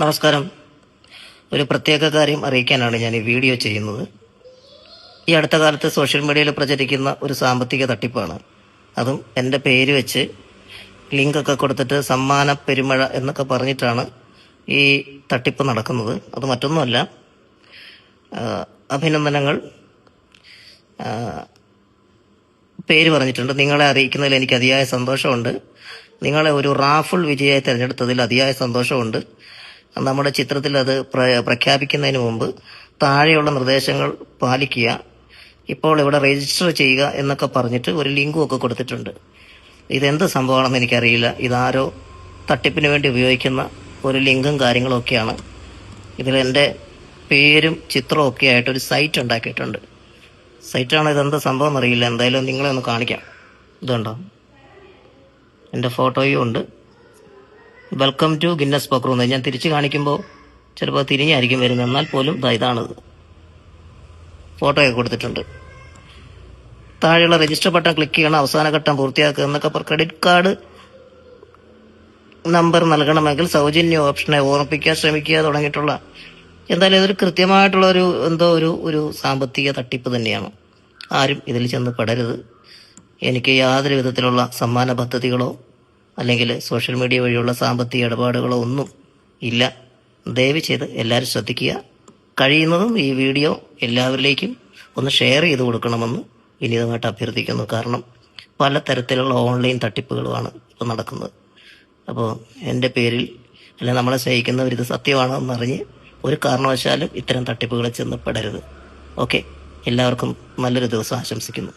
നമസ്കാരം. ഒരു പ്രത്യേക കാര്യം അറിയിക്കാനാണ് ഞാൻ ഈ വീഡിയോ ചെയ്യുന്നത്. ഈ അടുത്ത കാലത്ത് സോഷ്യൽ മീഡിയയിൽ പ്രചരിക്കുന്ന ഒരു സാമ്പത്തിക തട്ടിപ്പാണ്. അതും എന്റെ പേര് വെച്ച് ലിങ്കൊക്കെ കൊടുത്തിട്ട് സമ്മാന പെരുമഴ എന്നൊക്കെ പറഞ്ഞിട്ടാണ് ഈ തട്ടിപ്പ് നടക്കുന്നത്. അത് മറ്റൊന്നുമല്ല അഭിനന്ദനങ്ങൾ. പേര് പറഞ്ഞിട്ടുണ്ട്. നിങ്ങളെ അറിയിക്കുന്നതിൽ എനിക്ക് അതിയായ സന്തോഷമുണ്ട്. നിങ്ങളെ ഒരു റാഫിൾ വിജയായി തിരഞ്ഞെടുത്തതിൽ അതിയായ സന്തോഷമുണ്ട്. നമ്മുടെ ചിത്രത്തിൽ അത് പ്ര- പ്രഖ്യാപിക്കുന്നതിന് മുമ്പ് താഴെയുള്ള നിർദ്ദേശങ്ങൾ പാലിക്കുക. ഇപ്പോൾ ഇവിടെ രജിസ്റ്റർ ചെയ്യുക എന്നൊക്കെ പറഞ്ഞിട്ട് ഒരു ലിങ്കും ഒക്കെ കൊടുത്തിട്ടുണ്ട്. ഇതെന്ത് സംഭവമാണെന്ന് എനിക്കറിയില്ല. ഇതാരോ തട്ടിപ്പിന് വേണ്ടി ഉപയോഗിക്കുന്ന ഒരു ലിങ്കും കാര്യങ്ങളും ഒക്കെയാണ് ഇതിൽ എന്റെ പേരും ചിത്രവും ഒക്കെ ആയിട്ട് ഒരു സൈറ്റ് ഉണ്ടാക്കിയിട്ടുണ്ട്. സൈറ്റാണ് ഇതെന്ത് സംഭവം എന്നറിയില്ല. എന്തായാലും നിങ്ങളെ ഒന്ന് കാണിക്കാം. ഇതുണ്ടോ? എന്റെ ഫോട്ടോയും ഉണ്ട്. വെൽക്കം ടു ഗിന്നസ് ബുക്ക് എന്ന് ഞാൻ തിരിച്ചു കാണിക്കുമ്പോൾ ചിലപ്പോൾ തിരിഞ്ഞായിരിക്കും വരുന്നത്. എന്നാൽ പോലും ഇതാ ഇതാണിത് ഫോട്ടോയൊക്കെ കൊടുത്തിട്ടുണ്ട്. താഴെയുള്ള രജിസ്റ്റർ ബട്ടൺ ക്ലിക്ക് ചെയ്യണം. അവസാന ഘട്ടം പൂർത്തിയാക്കുക എന്നൊക്കെ ക്രെഡിറ്റ് കാർഡ് നമ്പർ നൽകണമെങ്കിൽ സൗജന്യ ഓപ്ഷനെ ഓർമ്മിപ്പിക്കാൻ ശ്രമിക്കുക തുടങ്ങിയിട്ടുള്ള എന്തായാലും ഇതൊരു കൃത്യമായിട്ടുള്ള ഒരു എന്തോ ഒരു ഒരു സാമ്പത്തിക തട്ടിപ്പ് തന്നെയാണ്. ആരും ഇതിൽ ചെന്ന് പെടരുത്. എനിക്ക് യാതൊരു വിധത്തിലുള്ള സമ്മാന പദ്ധതികളോ അല്ലെങ്കിൽ സോഷ്യൽ മീഡിയ വഴിയുള്ള സാമ്പത്തിക ഇടപാടുകളോ ഒന്നും ഇല്ല. ദയവ് ചെയ്ത് എല്ലാവരും ശ്രദ്ധിക്കുക. കഴിയുന്നതും ഈ വീഡിയോ എല്ലാവരിലേക്കും ഒന്ന് ഷെയർ ചെയ്ത് കൊടുക്കണമെന്ന് വിനീതമായിട്ട് അഭ്യർത്ഥിക്കുന്നു. കാരണം പല തരത്തിലുള്ള ഓൺലൈൻ തട്ടിപ്പുകളുമാണ് ഇപ്പോൾ നടക്കുന്നത്. അപ്പോൾ എന്റെ പേരിൽ അല്ലെ നമ്മളെ സ്നേഹിക്കുന്നവർ ഇത് സത്യമാണോ എന്നറിഞ്ഞ് ഒരു കാരണവശാലും ഇത്തരം തട്ടിപ്പുകളിൽ ചെന്ന് പെടരുത്. ഓക്കെ. എല്ലാവർക്കും നല്ലൊരു ദിവസം ആശംസിക്കുന്നു.